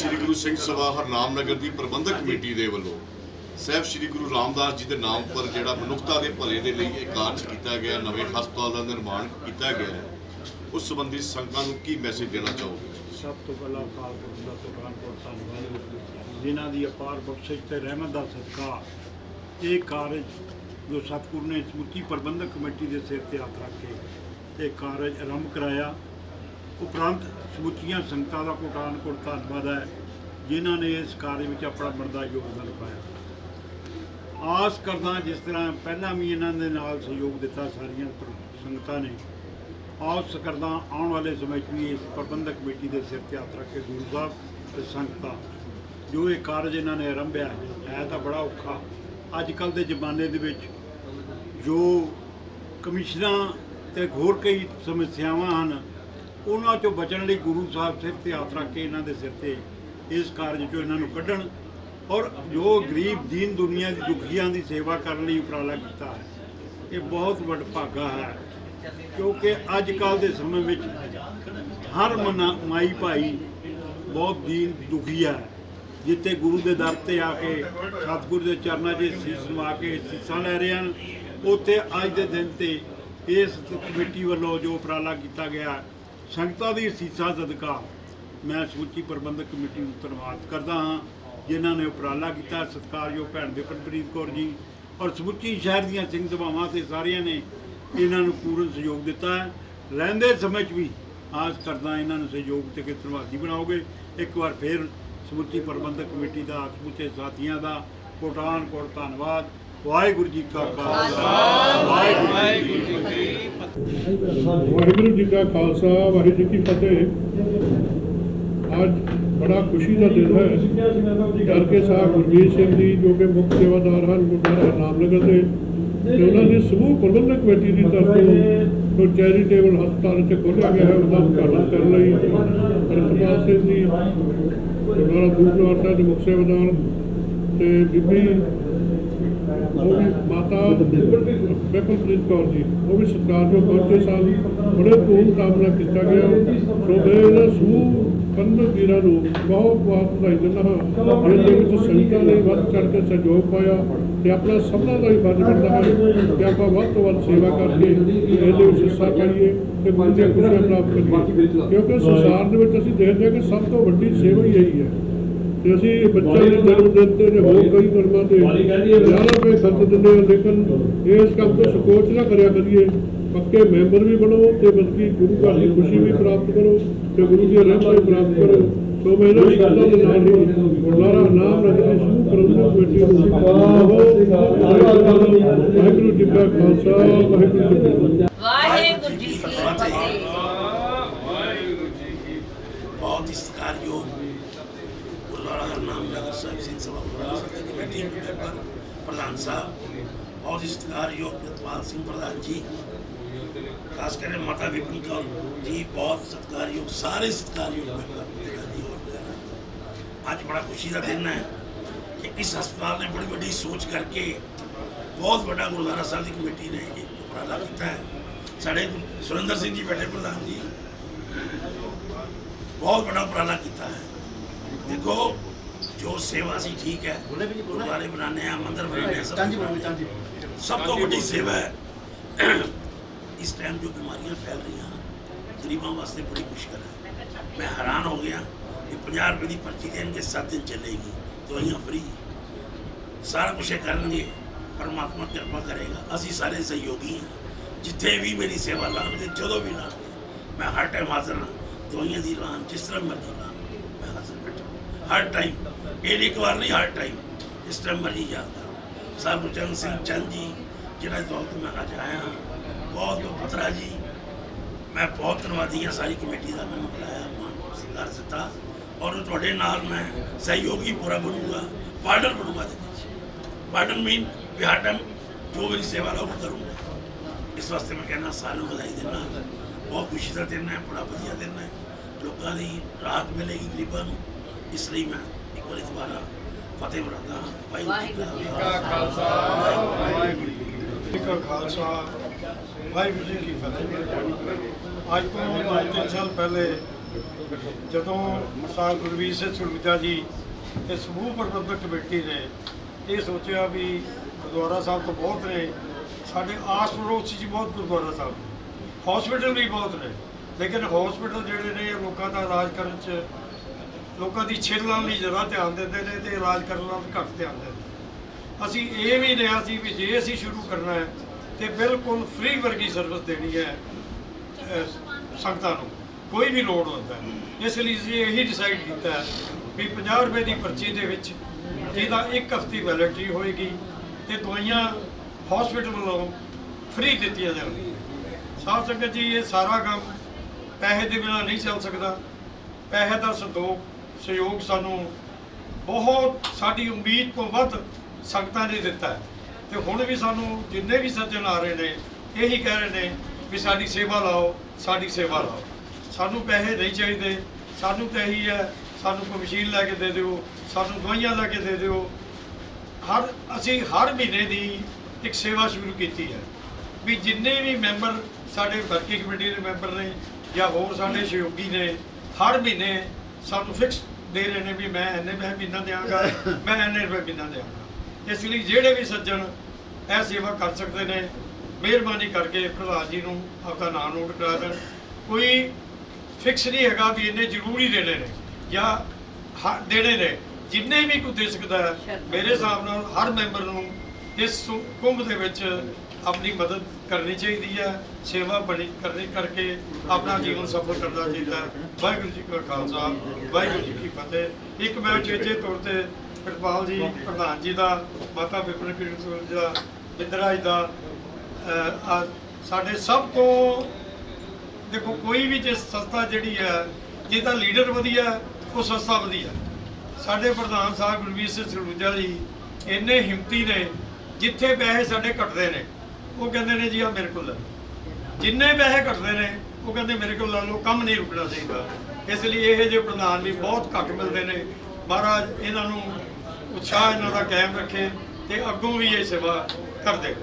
ਸ਼੍ਰੀ ਗੁਰੂ ਸਿੰਘ ਸਭਾ ਹਰਨਾਮ ਨਗਰ ਦੀ ਪ੍ਰਬੰਧਕ ਕਮੇਟੀ ਦੇ ਵੱਲੋਂ ਸਾਹਿਬ ਸ੍ਰੀ ਗੁਰੂ ਰਾਮਦਾਸ ਜੀ ਦੇ ਨਾਮ ਪਰ ਜਿਹੜਾ ਮਨੁੱਖਤਾ ਦੇ ਭਲੇ ਦੇ ਲਈ ਇਹ ਕਾਰਜ ਕੀਤਾ ਗਿਆ, ਨਵੇਂ ਹਸਪਤਾਲ ਦਾ ਨਿਰਮਾਣ ਕੀਤਾ ਗਿਆ ਹੈ, ਉਸ ਸੰਬੰਧੀ ਸੰਗਤਾਂ ਨੂੰ ਕੀ ਮੈਸੇਜ ਦੇਣਾ ਚਾਹੋਗੇ? ਸਭ ਤੋਂ ਪਹਿਲਾਂ ਅਕਾਲ ਪੁਰਖ ਦਾ ਸੁਖਾਨਪੁਰ ਧੰਨਵਾਦ ਜਿਨ੍ਹਾਂ ਦੀ ਅਪਾਰ ਬਖਸ਼ਿਸ਼ ਤੇ ਰਹਿਮਤ ਦਾ ਸਦਕਾ, ਇਹ ਕਾਰਜ ਜੋ ਸਤਿਗੁਰੂ ਨੇ ਸਮੁੱਚੀ ਪ੍ਰਬੰਧਕ ਕਮੇਟੀ ਦੇ ਸਿਰ ਤੇ ਹੱਥ ਰੱਖ ਕੇ ਇਹ ਕਾਰਜ ਆਰੰਭ ਕਰਾਇਆ। ਉਪਰੰਤ ਸਮੁੱਚੀਆਂ ਸੰਗਤਾਂ ਦਾ ਕੋਟਾਨ ਕੋਟ ਧੰਨਵਾਦ ਹੈ, ਜਿਨ੍ਹਾਂ ਨੇ ਇਸ ਕਾਰਜ ਵਿੱਚ ਆਪਣਾ ਬਣਦਾ ਯੋਗਦਾਨ ਪਾਇਆ। ਆਸ ਕਰਦਾ ਜਿਸ ਤਰ੍ਹਾਂ ਪਹਿਲਾਂ ਵੀ ਇਹਨਾਂ ਦੇ ਨਾਲ ਸਹਿਯੋਗ ਦਿੱਤਾ, ਸਾਰੀਆਂ ਸੰਗਤਾਂ ਨੇ, ਆਸ ਕਰਦਾ ਆਉਣ ਵਾਲੇ ਸਮੇਂ 'ਚ ਵੀ ਇਸ ਪ੍ਰਬੰਧਕ ਕਮੇਟੀ ਦੇ ਸਿਰ ਤੇ ਹੱਥ ਰੱਖ ਕੇ ਗੁਰੂ ਸਾਹਿਬ ਤੇ ਸੰਗਤਾਂ, ਜੋ ਇਹ ਕਾਰਜ ਇਹਨਾਂ ਨੇ ਆਰੰਭਿਆ ਹੈ ਹੈ ਤਾਂ ਬੜਾ ਔਖਾ। ਅੱਜ ਕੱਲ ਦੇ ਜ਼ਮਾਨੇ ਦੇ ਵਿੱਚ ਜੋ ਕਮਿਸ਼ਨਾਂ ਤੇ ਹੋਰ ਕਈ ਸਮੱਸਿਆਵਾਂ ਹਨ ਉਹਨਾਂ ਚੋਂ ਬਚਣ ਲਈ ਗੁਰੂ ਸਾਹਿਬ ਸਿਰ ਤੇ ਹੱਥ ਰੱਖ ਕੇ ਇਹਨਾਂ ਦੇ ਸਿਰ ਤੇ ਇਸ ਕਾਰਜ ਚੋਂ ਇਹਨਾਂ ਨੂੰ ਕੱਢਣ ਔਰ ਜੋ ਗਰੀਬ ਦੀਨ ਦੁਨੀਆ ਦੀ ਦੁਖੀਆਂ ਦੀ ਸੇਵਾ ਕਰਨ ਲਈ ਉਪਰਾਲਾ ਕੀਤਾ ਹੈ, ਇਹ ਬਹੁਤ ਵੱਡ ਭਾਗਾ ਹੈ। ਕਿਉਂਕਿ ਅੱਜ ਕੱਲ ਦੇ ਸਮੇਂ ਵਿੱਚ ਹਰ ਮਨਾ- ਮਾਈ ਭਾਈ ਬਹੁਤ ਦੀਨ ਦੁਖੀ ਹੈ। ਜਿੱਥੇ ਗੁਰੂ ਦੇ ਦਰ ਤੇ ਆ ਕੇ ਸਤਿਗੁਰੂ ਦੇ ਚਰਨਾਂ 'ਚ ਸੀਸ ਨਵਾ ਕੇ ਸੀਸਾਂ ਲੈ ਰਹੇ ਹਨ, ਉੱਥੇ ਅੱਜ ਦੇ ਦਿਨ ਤੇ ਇਸ ਕਮੇਟੀ ਵੱਲੋਂ ਜੋ ਉਪਰਾਲਾ ਕੀਤਾ ਗਿਆ ਸੰਗਤਾਂ ਦੀ ਸੀਸਾਂ ਸਦਕਾ ਮੈਂ ਸਮੁੱਚੀ ਪ੍ਰਬੰਧਕ ਕਮੇਟੀ ਨੂੰ ਧੰਨਵਾਦ ਕਰਦਾ ਹਾਂ, ਜਿਨ੍ਹਾਂ ਨੇ ਉਪਰਾਲਾ ਕੀਤਾ, ਸਤਿਕਾਰਯੋਗ ਭੈਣ ਬਿਪਨਪ੍ਰੀਤ ਕੌਰ ਜੀ ਔਰ ਸਮੁੱਚੀ ਸ਼ਹਿਰ ਦੀਆਂ ਸਿੰਘ ਸਭਾਵਾਂ ਤੇ ਸਾਰਿਆਂ ਨੇ ਇਹਨਾਂ ਨੂੰ ਪੂਰਨ ਸਹਿਯੋਗ ਦਿੱਤਾ ਹੈ। ਰਹਿੰਦੇ ਸਮੇਂ 'ਚ ਵੀ ਆਸ ਕਰਦਾ ਇਹਨਾਂ ਨੂੰ ਸਹਿਯੋਗ ਤੇ ਕਿ ਧੰਨਵਾਦੀ ਬਣਾਓਗੇ। ਇੱਕ ਵਾਰ ਫੇਰ ਸਮੁੱਚੀ ਪ੍ਰਬੰਧਕ ਕਮੇਟੀ ਦਾ, ਸਮੁੱਚੇ ਸਾਥੀਆਂ ਦਾ ਕੋਟਾਨ ਕੋਟ ਧੰਨਵਾਦ। ਵਾਹਿਗੁਰੂ ਜੀ ਕਾ ਖਾਲਸਾ, ਵਾਹਿਗੁਰੂ ਜੀ ਕੀ ਫਤਿਹ ਵਾਹਿਗੁਰੂ ਜੀ ਕਾ ਖਾਲਸਾ, ਵਾਹਿਗੁਰੂ ਜੀ ਕੀ ਫਤਿਹ। ਅੱਜ ਬੜਾ ਖੁਸ਼ੀ ਦਾ ਦਿਨ ਹੈ। ਕਰਕੇ ਸਾਹਿਬ ਗੁਰਜੀਤ ਸਿੰਘ ਜੀ, ਜੋ ਕਿ ਮੁੱਖ ਸੇਵਾਦਾਰ ਹਨ, ਗੁਰਦੁਆਰਾ ਨਾਮਨਗਰ ਦੇ। ਤੇ ਉਹਨਾਂ ਦੀ ਸਮੂਹ ਪ੍ਰਬੰਧਕ ਕਮੇਟੀ ਦੀ ਤਰਫੋਂ ਜੋ ਚੈਰੀਟੇਬਲ ਹਸਪਤਾਲ ਚ ਖੋਲ੍ਹਿਆ ਗਿਆ ਹੈ ਉਹਦਾ ਉਦਘਾਟਨ ਕਰਨ ਲਈ ਰਤਪਾਲ ਸਿੰਘ ਜੀ, ਗੁਰਦੁਆਰਾ ਦੂਰਨਵਾਰ ਸਾਹਿਬ ਦੇ ਮੁੱਖ ਸੇਵਾਦਾਰ ਤੇ ਬੀਬੀ ਮਾਤਾ ਬਿਪਲਪ੍ਰੀਤ ਕੌਰ ਜੀ, ਉਹ ਵੀ ਸਤਿਕਾਰਯੋਗ ਪਹੁੰਚੇ ਸਨ ਬੜੇ ਧੂਮਧਾਮ ਨਾਲ ਕੀਤਾ ਗਿਆ। ਸੋ ਮੈਂ ਇਹਨਾਂ ਸਮੂਹ ਕੰਧ ਵੀਰਾਂ ਨੂੰ ਬਹੁਤ ਬਹੁਤ ਵਧਾਈ ਦਿੰਦਾ ਹਾਂ। ਇਹਦੇ ਵਿੱਚ ਸੰਗਤਾਂ ਨੇ ਵੱਧ ਚੜ ਕੇ ਸਹਿਯੋਗ ਪਾਇਆ ਤੇ ਆਪਣਾ ਸਭਨਾਂ ਦਾ ਹੀ ਫਰਜ਼ ਬਣਦਾ ਹੈ ਕਿ ਆਪਾਂ ਵੱਧ ਤੋਂ ਵੱਧ ਸੇਵਾ ਕਰਕੇ ਇਹਦੇ ਵਿੱਚ ਹਿੱਸਾ ਪਾਈਏ ਤੇ ਗੁਰੂ ਦੀਆਂ ਖੁਸ਼ੀਆਂ ਪ੍ਰਾਪਤ ਕਰੀਏ। ਕਿਉਂਕਿ ਸੰਸਾਰ ਦੇ ਵਿੱਚ ਅਸੀਂ ਦੇਖਦੇ ਹਾਂ ਕਿ ਸਭ ਤੋਂ ਵੱਡੀ ਸੇਵਾ ਹੀ ਇਹੀ ਹੈ। ਤੇ ਅਸੀਂ ਬੱਚਿਆਂ ਦੇ ਜਨਮ ਦਿਨ ਤੇ ਹੋਰ ਕਈ ਕਰਮਾਂ ਤੇ ਹਜ਼ਾਰਾਂ ਰੁਪਏ ਖਰਚ ਦਿੰਦੇ ਹਾਂ ਲੇਕਿਨ ਇਸ ਕੰਮ ਤੋਂ ਸੰਕੋਚ ਨਾ ਕਰਿਆ ਕਰੀਏ। ਪੱਕੇ ਮੈਂਬਰ ਵੀ ਬਣੋ ਤੇ ਬਲਕਿ ਗੁਰੂ ਘਰ ਦੀ ਖੁਸ਼ੀ ਵੀ ਪ੍ਰਾਪਤ ਕਰੋ ਤੇ ਗੁਰੂ ਦੀ ਰਹਿਮਤ ਵੀ ਪ੍ਰਾਪਤ ਕਰੋ। ਸੋ ਮੈਂ ਇਹਨਾਂ ਸ਼ਬਦਾਂ ਦੇ ਨਾਲ ਹੀ ਗੁਰਦੁਆਰਾ ਨਾਮ ਰੱਖਦੇ ਸਮੂਹ ਪ੍ਰਬੰਧਕ ਕਮੇਟੀ ਨੂੰ ਵਾਹਿਗੁਰੂ ਜੀ ਕਾ ਖਾਲਸਾ ਵਾਹਿਗੁਰੂ ਜੀ ਕੀ ਫਤਿਹ। ਵਾਹਿਗੁਰੂ ਜੀ ਕੀ ਫਤਿਹ। ਬਹੁਤ ਹੀ ਸਤਿਕਾਰਯੋਗ ਗੁਰਦੁਆਰਾ ਹਰਨਾਮ ਨਗਰ ਸਾਹਿਬ ਸਿੰਘ ਸਭਾ ਗੁਰਦੁਆਰਾ ਸਾਹਿਬ ਦੀ ਕਮੇਟੀ ਦੇ ਮੈਂਬਰ ਪ੍ਰਧਾਨ ਸਾਹਿਬ ਬਹੁਤ ਹੀ ਸਤਿਕਾਰਯੋਗ ਪ੍ਰਿਤਪਾਲ ਸਿੰਘ ਪ੍ਰਧਾਨ ਜੀ ਖਾਸ ਕਰਕੇ ਮਾਤਾ ਵਿਪਨ ਕੌਰ ਜੀ ਬਹੁਤ ਸਤਿਕਾਰਯੋਗ ਸਾਰੇ ਸਤਿਕਾਰਯੋਗ ਮੈਂਬਰ ਜਿਹੜਾ ਜੀ ਹੋਰ ਵਗੈਰਾ। ਅੱਜ ਬੜਾ ਖੁਸ਼ੀ ਦਾ ਦਿਨ ਹੈ ਕਿ ਇਸ ਹਸਪਤਾਲ ਨੇ ਬੜੀ ਵੱਡੀ ਸੋਚ ਕਰਕੇ ਬਹੁਤ ਵੱਡਾ ਗੁਰਦੁਆਰਾ ਸਾਹਿਬ ਦੀ ਕਮੇਟੀ ਨੇ ਇਹ ਉਪਰਾਲਾ ਕੀਤਾ ਹੈ ਸਾਡੇ ਸੁਰਿੰਦਰ ਸਿੰਘ ਜੀ ਬੈਠੇ ਪ੍ਰਧਾਨ ਦੇਖੋ ਜੋ ਸੇਵਾ ਸੀ ਠੀਕ ਹੈ। ਗੁਰਦੁਆਰੇ ਬਣਾਉਂਦੇ ਆ ਮੰਦਿਰ ਆ ਸਭ ਸਭ ਤੋਂ ਵੱਡੀ ਸੇਵਾ ਹੈ। ਇਸ ਟਾਈਮ ਜੋ ਬਿਮਾਰੀਆਂ ਫੈਲ ਰਹੀਆਂ ਗਰੀਬਾਂ ਵਾਸਤੇ ਬੜੀ ਮੁਸ਼ਕਲ ਹੈ। ਮੈਂ ਹੈਰਾਨ ਹੋ ਗਿਆ ਕਿ 50 ਰੁਪਏ ਦੀ ਪਰਚੀ ਦੇਣਗੇ 7 ਦਿਨ ਚੱਲੇਗੀ ਦਵਾਈਆਂ ਫ੍ਰੀ ਸਾਰਾ ਇਹ ਕਰਨਗੇ ਪਰਮਾਤਮਾ ਕਿਰਪਾ ਕਰੇਗਾ। ਅਸੀਂ ਸਾਰੇ ਸਹਿਯੋਗੀ ਹਾਂ। ਜਿੱਥੇ ਵੀ ਮੇਰੀ ਸੇਵਾ ਲਾਣਗੇ ਜਦੋਂ ਵੀ ਲਾਣਗੇ ਮੈਂ ਹਰ ਟਾਈਮ ਹਾਜ਼ਰ ਹਾਂ। ਦਵਾਈਆਂ ਦੀ ਲਾਣ ਜਿਸ ਤਰ੍ਹਾਂ ਮਰਜ਼ੀ ਲਾਣ ਹਰ ਟਾਈਮ ਇਹ ਇੱਕ ਵਾਰ ਨਹੀਂ, ਹਰ ਟਾਈਮ ਇਸ ਟਾਈਮ ਮਰਜ਼ੀ ਯਾਦ ਕਰੋ। ਸਰਬਚਰਨ ਸਿੰਘ ਚੰਦ ਜੀ, ਜਿਹੜਾ ਦੌਰ ਤੋਂ ਮੈਂ ਅੱਜ ਆਇਆ ਬਹੁਤ ਪਤਰਾ ਜੀ। ਮੈਂ ਬਹੁਤ ਧੰਨਵਾਦੀ ਹਾਂ ਸਾਰੀ ਕਮੇਟੀ ਦਾ, ਮੈਨੂੰ ਬੁਲਾਇਆ, ਮਾਨ ਸਤਿਕਾਰ ਦਿੱਤਾ। ਔਰ ਤੁਹਾਡੇ ਨਾਲ ਮੈਂ ਸਹਿਯੋਗੀ ਪੂਰਾ ਬਣੂਗਾ ਪਾਰਟਨਰ ਬਣੂਗਾ ਦੇ ਵਿੱਚ। ਪਾਰਟਨਰ ਮੀਨ ਵੀ ਜੋ ਮੇਰੀ ਸੇਵਾ ਲਾਗੂ ਕਰੂੰਗਾ। ਇਸ ਵਾਸਤੇ ਮੈਂ ਕਹਿਣਾ ਸਾਰਿਆਂ ਨੂੰ ਵਧਾਈ ਦੇਣਾ ਬਹੁਤ ਖੁਸ਼ੀ ਦਾ ਦਿਨ ਹੈ, ਬੜਾ ਵਧੀਆ ਦਿਨ ਹੈ। ਲੋਕਾਂ ਦੀ ਰਾਹਤ ਮਿਲੇਗੀ ਗਰੀਬਾਂ ਨੂੰ। ਇਸ ਲਈ ਮੈਂ ਇੱਕ ਵਾਰੀ ਦੁਬਾਰਾ ਫਤਿਹ ਬੁਲਾਉਂਦਾ ਹਾਂ। ਵਾਹਿਗੁਰੂ ਜੀ ਕਾ ਜੀ ਕਾ ਖਾਲਸਾ। ਵਾਹਿਗੁਰੂ ਜੀ ਕੀ ਫਤਿਹ। ਅੱਜ ਤੋਂ ਦੋ ਤਿੰਨ ਸਾਲ ਪਹਿਲੇ ਜਦੋਂ ਸਰਦਾਰ ਗੁਰਵੀਰ ਸਿੰਘ ਸਰੂਜਾ ਜੀ ਤੇ ਸਮੂਹ ਪ੍ਰਬੰਧਕ ਕਮੇਟੀ ਨੇ ਇਹ ਸੋਚਿਆ ਵੀ ਗੁਰਦੁਆਰਾ ਸਾਹਿਬ ਤੋਂ ਬਹੁਤ ਨੇ ਸਾਡੇ ਆਸ ਪੜੋਸ 'ਚ ਬਹੁਤ ਗੁਰਦੁਆਰਾ ਸਾਹਿਬ ਹਸਪੀਟਲ ਵੀ ਬਹੁਤ ਨੇ। ਲੇਕਿਨ ਹਸਪੀਟਲ ਜਿਹੜੇ ਨੇ ਲੋਕਾਂ ਦਾ ਇਲਾਜ ਕਰਨ 'ਚ ਲੋਕਾਂ ਦੀ ਛਿੱਲ ਲਾਉਣ ਲਈ ਜ਼ਿਆਦਾ ਧਿਆਨ ਦਿੰਦੇ ਨੇ ਤੇ ਇਲਾਜ ਕਰਨ ਨਾਲ ਘੱਟ ਧਿਆਨ ਦਿੰਦੇ ਨੇ। ਅਸੀਂ ਇਹ ਵੀ ਲਿਆ ਸੀ ਵੀ ਜੇ ਅਸੀਂ ਸ਼ੁਰੂ ਕਰਨਾ ਹੈ ਤੇ ਬਿਲਕੁਲ ਫ੍ਰੀ ਵਰਗੀ ਸਰਵਿਸ ਦੇਣੀ ਹੈ ਸੰਗਤਾਂ ਨੂੰ। ਕੋਈ ਵੀ ਲੋੜ ਹੁੰਦਾ ਇਸ ਲਈ ਅਸੀਂ ਇਹੀ ਡਿਸਾਈਡ ਕੀਤਾ ਵੀ 50 ਰੁਪਏ ਦੀ ਪਰਚੀ ਦੇ ਵਿੱਚ ਜਿਹਦਾ ਇੱਕ ਹਫ਼ਤੇ ਵੈਲਿਡਿਟੀ ਹੋਏਗੀ ਤੇ ਦਵਾਈਆਂ ਹਸਪੀਟਲ ਵੱਲੋਂ ਫ੍ਰੀ ਦਿੱਤੀਆਂ ਜਾਣਗੀਆਂ। ਸਾਧ ਸੰਗਤ ਜੀ, ਇਹ ਸਾਰਾ ਕੰਮ ਪੈਸੇ ਦੇ ਬਿਨਾਂ ਨਹੀਂ ਚੱਲ ਸਕਦਾ। ਪੈਸੇ ਦਾ ਸੰਦੋਖ ਸਹਿਯੋਗ ਸਾਨੂੰ ਬਹੁਤ, ਸਾਡੀ ਉਮੀਦ ਤੋਂ ਵੱਧ ਸੰਗਤਾਂ ਨੇ ਦਿੱਤਾ ਹੈ। ਤੇ ਹੁਣ ਵੀ ਸਾਨੂੰ ਜਿੰਨੇ ਵੀ ਸੱਜਣ ਆ ਰਹੇ ਨੇ, ਇਹੀ ਕਹਿ ਰਹੇ ਨੇ ਵੀ ਸਾਡੀ ਸੇਵਾ ਲਾਓ, ਸਾਡੀ ਸੇਵਾ ਲਾਓ। ਸਾਨੂੰ ਪੈਸੇ ਨਹੀਂ ਚਾਹੀਦੇ, ਸਾਨੂੰ ਤਾਂ ਇਹੀ ਹੈ, ਸਾਨੂੰ ਕੋਈ ਮਸ਼ੀਨ ਲੈ ਕੇ ਦੇ ਦਿਓ, ਸਾਨੂੰ ਦਵਾਈਆਂ ਲੈ ਕੇ ਦੇ ਦਿਓ। ਹਰ, ਅਸੀਂ ਹਰ ਮਹੀਨੇ ਦੀ ਇੱਕ ਸੇਵਾ ਸ਼ੁਰੂ ਕੀਤੀ ਹੈ। ਵੀ ਜਿੰਨੇ ਵੀ ਮੈਂਬਰ ਸਾਡੇ ਵਰਕਿੰਗ ਕਮੇਟੀ ਦੇ ਮੈਂਬਰ ਨੇ ਜਾਂ ਹੋਰ ਸਾਡੇ ਸਹਿਯੋਗੀ ਨੇ, ਹਰ ਮਹੀਨੇ ਸਾਨੂੰ ਫਿਕਸ ਦੇ ਰਹੇ ਨੇ ਵੀ ਮੈਂ ਇੰਨੇ ਮੈਂ ਮਹੀਨਾ ਦਿਆਂਗਾ, ਮੈਂ ਇੰਨੇ ਰੁਪਏ ਮਹੀਨਾ ਦਿਆਂਗਾ। ਇਸ ਲਈ ਜਿਹੜੇ ਵੀ ਸੱਜਣ ਇਹ ਸੇਵਾ ਕਰ ਸਕਦੇ ਨੇ, ਮਿਹਰਬਾਨੀ ਕਰਕੇ ਪ੍ਰਧਾਨ ਜੀ ਨੂੰ ਆਪਦਾ ਨਾਮ ਨੋਟ ਕਰਾ ਦੇਣ। ਕੋਈ ਫਿਕਸ ਨਹੀਂ ਹੈਗਾ ਵੀ ਇੰਨੇ ਜ਼ਰੂਰੀ ਦੇਣੇ ਨੇ ਜਾਂ ਦੇਣੇ ਨੇ। ਜਿੰਨੇ ਵੀ ਕੋਈ ਦੇ ਸਕਦਾ ਹੈ, ਮੇਰੇ ਹਿਸਾਬ ਨਾਲ ਹਰ ਮੈਂਬਰ ਨੂੰ ਇਸ ਕੁੰਭ ਦੇ ਵਿੱਚ ਆਪਣੀ ਮਦਦ ਕਰਨੀ ਚਾਹੀਦੀ ਹੈ, ਸੇਵਾ ਬਣੀ ਕਰਨੀ ਕਰਕੇ ਆਪਣਾ ਜੀਵਨ ਸਫਲ ਕਰਨਾ ਚਾਹੀਦਾ ਵਾਹਿਗੁਰੂ ਜੀ ਕਾ ਖਾਲਸਾ, ਵਾਹਿਗੁਰੂ ਜੀ ਕੀ ਫਤਿਹ। ਇੱਕ ਮੈਂ ਚੇਚੇ ਤੌਰ ਤੇ ਕਿਰਪਾਲ ਜੀ, ਪ੍ਰਧਾਨ ਜੀ ਦਾ, ਮਾਤਾ ਵਿਪਨ ਕਿਰਨ ਜੀ ਦਾ ਬਿੰਦਰਾ ਜੀ ਦਾ ਸਾਡੇ ਸਭ ਤੋਂ ਦੇਖੋ, ਕੋਈ ਵੀ ਜੇ ਸੰਸਥਾ ਜਿਹੜੀ ਹੈ, ਜਿਹਦਾ ਲੀਡਰ ਵਧੀਆ, ਉਹ ਸੰਸਥਾ ਵਧੀਆ। ਸਾਡੇ ਪ੍ਰਧਾਨ ਸਾਹਿਬ ਗੁਰਵੀਰ ਸਿੰਘ ਸਰੂਜਾ ਜੀ, ਇੰਨੇ ਹਿੰਮਤੀ ਨੇ, ਜਿੱਥੇ ਪੈਸੇ ਸਾਡੇ ਘਟਦੇ ਨੇ। ਉਹ ਕਹਿੰਦੇ ਨੇ ਜੀ ਆ ਮੇਰੇ ਕੋਲ ਜਿੰਨੇ ਪੈਸੇ ਘਟਦੇ ਨੇ, ਉਹ ਕਹਿੰਦੇ ਮੇਰੇ ਕੋਲ ਲੈ ਲਓ, ਕੰਮ ਨਹੀਂ ਰੁਕਣਾ ਚਾਹੀਦਾ। ਇਸ ਲਈ ਇਹ ਜਿਹੇ ਪ੍ਰਧਾਨ ਵੀ ਬਹੁਤ ਘੱਟ ਮਿਲਦੇ ਨੇ। ਮਹਾਰਾਜ ਇਹਨਾਂ ਨੂੰ ਉਤਸ਼ਾਹ, ਇਹਨਾਂ ਦਾ ਕਾਇਮ ਰੱਖੇ ਤੇ ਅੱਗੋਂ ਵੀ ਇਹ ਸੇਵਾ ਕਰਦੇ।